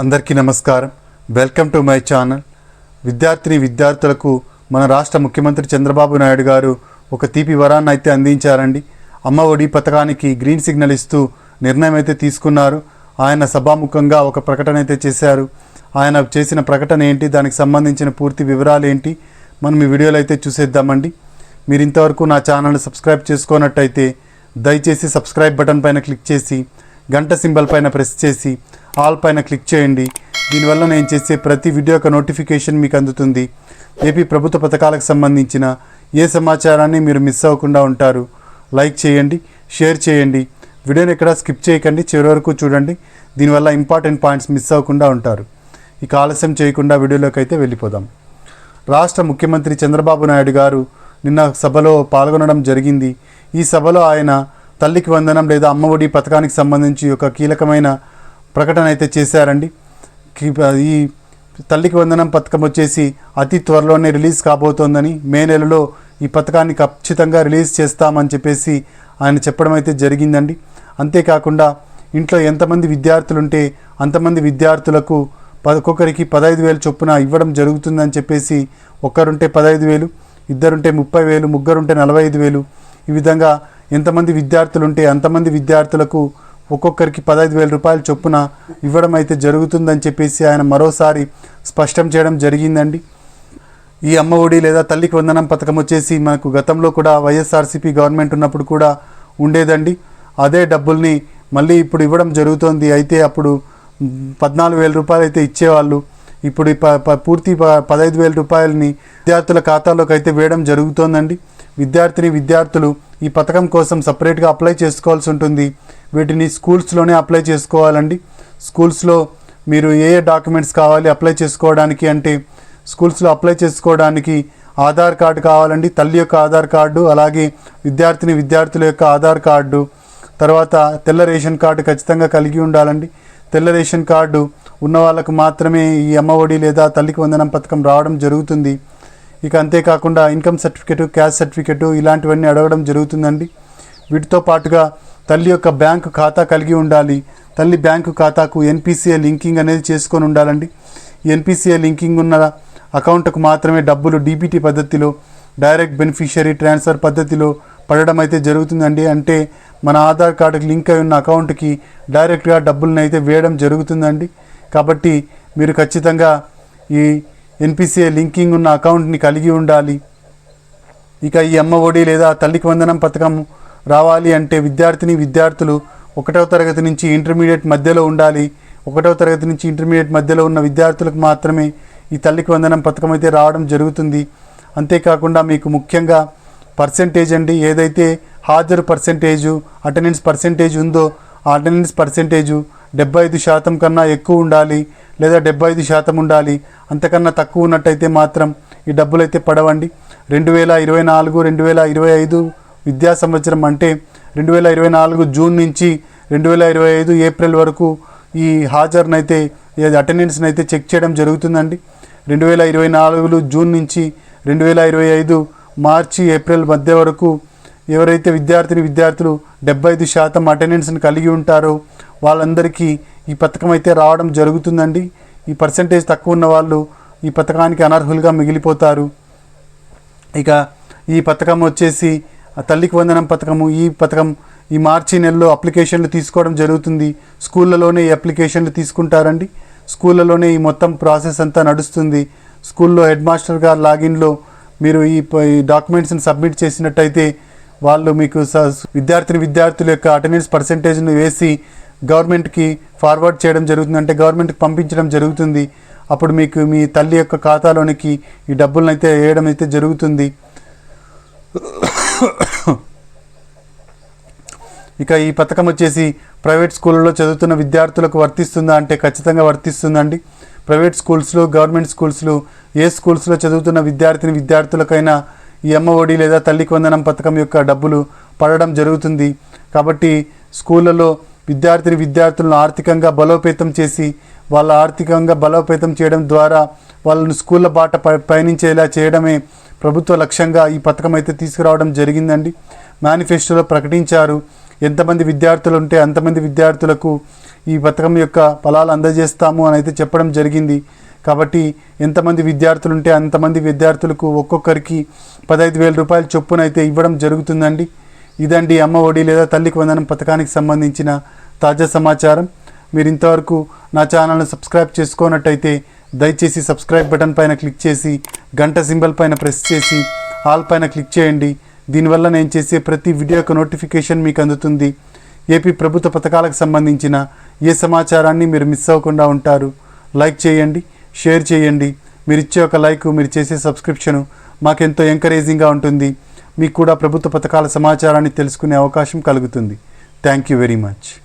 అందరికీ నమస్కారం. Welcome to my channel. విద్యార్థిని విద్యార్థులకు మన రాష్ట్ర ముఖ్యమంత్రి చంద్రబాబు నాయుడు గారు ఒక తీపి వరాన్ని అయితే అందించారండి. అమ్మ ఒడి పథకానికి గ్రీన్ సిగ్నల్ ఇస్తూ నిర్ణయం అయితే తీసుకున్నారు. ఆయన సభాముఖంగా ఒక ప్రకటన అయితే చేశారు. ఆయన చేసిన ప్రకటన ఏంటి? దానికి సంబంధించిన పూర్తి వివరాలు ఏంటి? మనం ఈ వీడియోలో అయితే చూసేద్దామండి. మీరు ఇంతవరకు నా ఛానల్ని సబ్స్క్రైబ్ చేసుకోనట్టయితే దయచేసి సబ్స్క్రైబ్ బటన్ పైన క్లిక్ చేసి గంట సింబల్ పైన ప్రెస్ చేసి ఆల్ పైన క్లిక్ చేయండి. దీనివల్ల నేను చేసే ప్రతి వీడియో యొక్క నోటిఫికేషన్ మీకు అందుతుంది. ఏపీ ప్రభుత్వ పథకాలకు సంబంధించిన ఏ సమాచారాన్ని మీరు మిస్ అవ్వకుండా ఉంటారు లైక్ చేయండి షేర్ చేయండి. వీడియోని ఎక్కడ స్కిప్ చేయకండి చివరి వరకు చూడండి. దీనివల్ల ఇంపార్టెంట్ పాయింట్స్ మిస్ అవ్వకుండా ఉంటారు. ఇక ఆలస్యం చేయకుండా వీడియోలోకి అయితే వెళ్ళిపోదాం. రాష్ట్ర ముఖ్యమంత్రి చంద్రబాబు నాయుడు గారు నిన్న సభలో పాల్గొనడం జరిగింది. ఈ సభలో ఆయన తల్లికి వందనం లేదా అమ్మఒడి పథకానికి సంబంధించి ఒక కీలకమైన ప్రకటన అయితే చేశారండి. ఈ తల్లికి వందనం పథకం వచ్చేసి అతి త్వరలోనే రిలీజ్ కాబోతోందని మే నెలలో ఈ పథకాన్ని ఖచ్చితంగా రిలీజ్ చేస్తామని చెప్పేసి ఆయన చెప్పడం అయితే జరిగిందండి. అంతేకాకుండా ఇంట్లో ఎంతమంది విద్యార్థులు ఉంటే అంతమంది విద్యార్థులకు ఒక్కొక్కరికి పదహైదు వేలు చొప్పున ఇవ్వడం జరుగుతుందని చెప్పేసి ఒక్కరుంటే పదహైదు వేలు ఇద్దరుంటే ముప్పై వేలు ముగ్గురుంటే నలభై ఐదు వేలు. ఈ విధంగా ఎంతమంది విద్యార్థులు ఉంటే అంతమంది విద్యార్థులకు ఒక్కొక్కరికి పదహైదు వేల రూపాయల చొప్పున ఇవ్వడం అయితే జరుగుతుందని చెప్పేసి ఆయన మరోసారి స్పష్టం చేయడం జరిగిందండి. ఈ అమ్మ ఒడి లేదా తల్లికి వందనం పథకం వచ్చేసి మనకు గతంలో కూడా వైఎస్ఆర్సీపీ గవర్నమెంట్ ఉన్నప్పుడు కూడా ఉండేదండి. అదే డబ్బుల్ని మళ్ళీ ఇప్పుడు ఇవ్వడం జరుగుతోంది. అయితే అప్పుడు పద్నాలుగు వేల రూపాయలు అయితే ఇచ్చేవాళ్ళు. ఇప్పుడు ప- ప- పూర్తి ప- పదహైదు వేల రూపాయలని విద్యార్థుల ఖాతాలోకి అయితే వేయడం జరుగుతోందండి. విద్యార్థిని విద్యార్థులు ఈ పథకం కోసం సపరేట్గా అప్లై చేసుకోవాల్సి ఉంటుంది. వీటిని స్కూల్స్లోనే అప్లై చేసుకోవాలండి. స్కూల్స్లో మీరు ఏ ఏ డాక్యుమెంట్స్ కావాలి అప్లై చేసుకోవడానికి అంటే స్కూల్స్లో అప్లై చేసుకోవడానికి ఆధార్ కార్డు కావాలండి. తల్లి యొక్క ఆధార్ కార్డు అలాగే విద్యార్థిని విద్యార్థుల యొక్క ఆధార్ కార్డు తర్వాత తెల్ల రేషన్ కార్డు ఖచ్చితంగా కలిగి ఉండాలండి. తెల్ల రేషన్ కార్డు ఉన్న వాళ్ళకు మాత్రమే ఈ అమ్మఒడి లేదా తల్లికి వందనం పథకం రావడం జరుగుతుంది. ఇక అంతేకాకుండా ఇన్కమ్ సర్టిఫికెట్ క్యాష్ సర్టిఫికెట్ ఇలాంటివన్నీ అడగడం జరుగుతుందండి. వీటితో పాటుగా తల్లి యొక్క బ్యాంకు ఖాతా కలిగి ఉండాలి. తల్లి బ్యాంకు ఖాతాకు ఎన్పిసిఏ లింకింగ్ అనేది చేసుకొని ఉండాలండి. ఎన్పిసిఏ లింకింగ్ ఉన్న అకౌంట్కు మాత్రమే డబ్బులు డీబీటీ పద్ధతిలో డైరెక్ట్ బెనిఫిషియరీ ట్రాన్స్ఫర్ పద్ధతిలో పడడం అయితే జరుగుతుందండి. అంటే మన ఆధార్ కార్డుకి లింక్ అయి ఉన్న అకౌంట్కి డైరెక్ట్గా డబ్బులను అయితే వేయడం జరుగుతుందండి. కాబట్టి మీరు ఖచ్చితంగా ఈ ఎన్పిసిఏ లింకింగ్ ఉన్న అకౌంట్ని కలిగి ఉండాలి. ఇక ఈ అమ్మ ఒడి లేదా తల్లికి వందనం పథకం రావాలి అంటే విద్యార్థిని విద్యార్థులు ఒకటవ తరగతి నుంచి ఇంటర్మీడియట్ మధ్యలో ఉండాలి. ఒకటవ తరగతి నుంచి ఇంటర్మీడియట్ మధ్యలో ఉన్న విద్యార్థులకు మాత్రమే ఈ తల్లికి వందనం పథకం అయితే రావడం జరుగుతుంది. అంతేకాకుండా మీకు ముఖ్యంగా పర్సెంటేజ్ అండి. ఏదైతే హాజరు పర్సెంటేజు అటెండెన్స్ పర్సెంటేజ్ ఉందో ఆ అటెండెన్స్ పర్సెంటేజు డెబ్బై ఐదు శాతం కన్నా ఎక్కువ ఉండాలి లేదా డెబ్బై ఐదు శాతం ఉండాలి అంతకన్నా తక్కువ ఉన్నట్టయితే మాత్రం ఈ డబ్బులు అయితే పడవండి. రెండు వేల ఇరవై నాలుగు రెండు వేల ఇరవై ఐదు విద్యా సంవత్సరం అంటే రెండు వేల ఇరవై నాలుగు జూన్ నుంచి రెండు వేల ఇరవై ఐదు ఏప్రిల్ వరకు ఈ హాజరునైతే అటెండెన్స్ని అయితే చెక్ చేయడం జరుగుతుందండి. రెండు వేల ఇరవై నాలుగులో జూన్ నుంచి రెండు వేల ఇరవై ఐదు మార్చి ఏప్రిల్ మధ్య వరకు ఎవరైతే విద్యార్థిని విద్యార్థులు డెబ్బై ఐదు శాతం అటెండెన్స్ని కలిగి ఉంటారో వాళ్ళందరికీ ఈ పథకం అయితే రావడం జరుగుతుందండి. ఈ పర్సంటేజ్ తక్కువ ఉన్న వాళ్ళు ఈ పథకానికి అనర్హులుగా మిగిలిపోతారు. ఇక ఈ పథకం వచ్చేసి తల్లికి వందనం పథకము ఈ పథకం ఈ మార్చి నెలలో అప్లికేషన్లు తీసుకోవడం జరుగుతుంది. స్కూళ్ళలోనే ఈ అప్లికేషన్లు తీసుకుంటారండి. స్కూళ్ళలోనే ఈ మొత్తం ప్రాసెస్ అంతా నడుస్తుంది. స్కూల్లో హెడ్ మాస్టర్ గారు లాగిన్లో మీరు ఈ డాక్యుమెంట్స్ని సబ్మిట్ చేసినట్టయితే వాళ్ళు మీకు స- విద్యార్థిని విద్యార్థుల యొక్క అటెండెన్స్ పర్సంటేజ్ను వేసి గవర్నమెంట్కి ఫార్వర్డ్ చేయడం జరుగుతుంది. అంటే గవర్నమెంట్కి పంపించడం జరుగుతుంది. అప్పుడు మీకు మీ తల్లి యొక్క ఖాతాలోనికి ఈ డబ్బులను అయితే వేయడం అయితే జరుగుతుంది. ఇక ఈ పథకం వచ్చేసి ప్రైవేట్ స్కూళ్ళలో చదువుతున్న విద్యార్థులకు వర్తిస్తుందా అంటే ఖచ్చితంగా వర్తిస్తుందండి. ప్రైవేట్ స్కూల్స్లో గవర్నమెంట్ స్కూల్స్లో ఏ స్కూల్స్లో చదువుతున్న విద్యార్థిని విద్యార్థులకైనా ఈ అమ్మఒడి లేదా తల్లికి వందనం పథకం యొక్క డబ్బులు పడడం జరుగుతుంది. కాబట్టి స్కూళ్ళలో విద్యార్థిని విద్యార్థులను ఆర్థికంగా బలోపేతం చేసి వాళ్ళ ఆర్థికంగా బలోపేతం చేయడం ద్వారా వాళ్ళను స్కూళ్ళ బాట ప- పయనించేలా చేయడమే ప్రభుత్వ లక్ష్యంగా ఈ పథకం అయితే తీసుకురావడం జరిగిందండి. మేనిఫెస్టోలో ప్రకటించారు ఎంతమంది విద్యార్థులు ఉంటే అంతమంది విద్యార్థులకు ఈ పథకం యొక్క ఫలాలు అందజేస్తాము అని అయితే చెప్పడం జరిగింది. కాబట్టి ఎంతమంది విద్యార్థులు ఉంటే అంతమంది విద్యార్థులకు ఒక్కొక్కరికి పదహైదు వేల రూపాయల చొప్పున అయితే ఇవ్వడం జరుగుతుందండి. ఇదండి అమ్మ ఒడి లేదా తల్లికి వందనం పథకానికి సంబంధించిన తాజా సమాచారం. మీరు ఇంతవరకు నా ఛానల్ను సబ్స్క్రైబ్ చేసుకోనట్టయితే దయచేసి సబ్స్క్రైబ్ బటన్ పైన క్లిక్ చేసి గంట సింబల్ పైన ప్రెస్ చేసి ఆల్ పైన క్లిక్ చేయండి. దీనివల్ల నేను చేసే ప్రతి వీడియో యొక్క నోటిఫికేషన్ మీకు అందుతుంది. ఏపీ ప్రభుత్వ పథకాలకు సంబంధించిన ఏ సమాచారాన్ని మీరు మిస్ అవ్వకుండా ఉంటారు లైక్ చేయండి షేర్ చేయండి. మీరు ఇచ్చే ఒక లైక్ మీరు చేసే సబ్స్క్రిప్షను మాకెంతో ఎంకరేజింగ్గా ఉంటుంది. మీకు కూడా ప్రభుత్వ పథకాల సమాచారాన్ని తెలుసుకునే అవకాశం కలుగుతుంది. Thank you very much